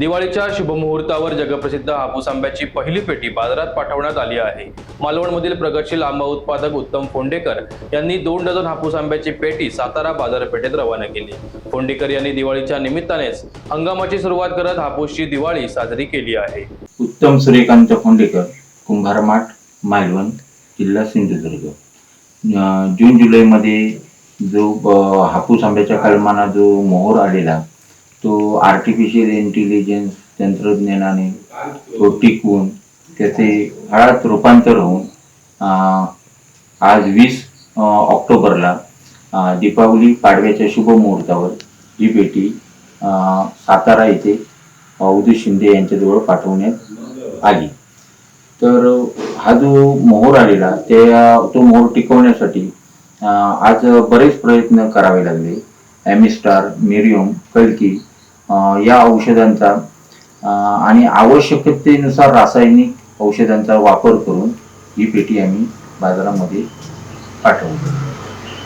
दिवाळीच्या शुभमुहूर्तावर जगप्रसिद्ध हापूस आंब्याची पहिली पेटी बाजारात पाठवण्यात आली आहे. मालवणमधील प्रगतशील आंबा उत्पादक उत्तम फोंडेकर यांनी दोन डझन हापूस आंब्याची पेटी सातारा बाजारपेठेत रवाना केली. फोंडेकर यांनी दिवाळीच्या निमित्तानेच हंगामाची सुरुवात करत हापूसची दिवाळी साजरी केली आहे. उत्तम सूर्यकांत फोंडेकर कुंभारमाठ मालवण जिल्हा सिंधुदुर्ग. जून जुलैमध्ये जो हापूस आंब्याच्या कलमाना जो मोहर आलेला तो आर्टिफिशियल इंटेलिजन्स तंत्रज्ञानाने तो टिकवून त्याचे हळात रूपांतर होऊन आज वीस ऑक्टोबरला दीपावली पाडव्याच्या शुभ मुहूर्तावर ही पेटी सातारा येथे उदय शिंदे यांच्याजवळ पाठवण्यात आली. तर हा जो मोहर आलेला ते तो मोहर टिकवण्यासाठी आज बरेच प्रयत्न करावे लागले. ॲमिस्टार मिरियम कल्की या औषधांचा आणि आवश्यकतेनुसार रासायनिक औषधांचा वापर करून ही पेटी आम्ही बाजारामध्ये पाठवतो.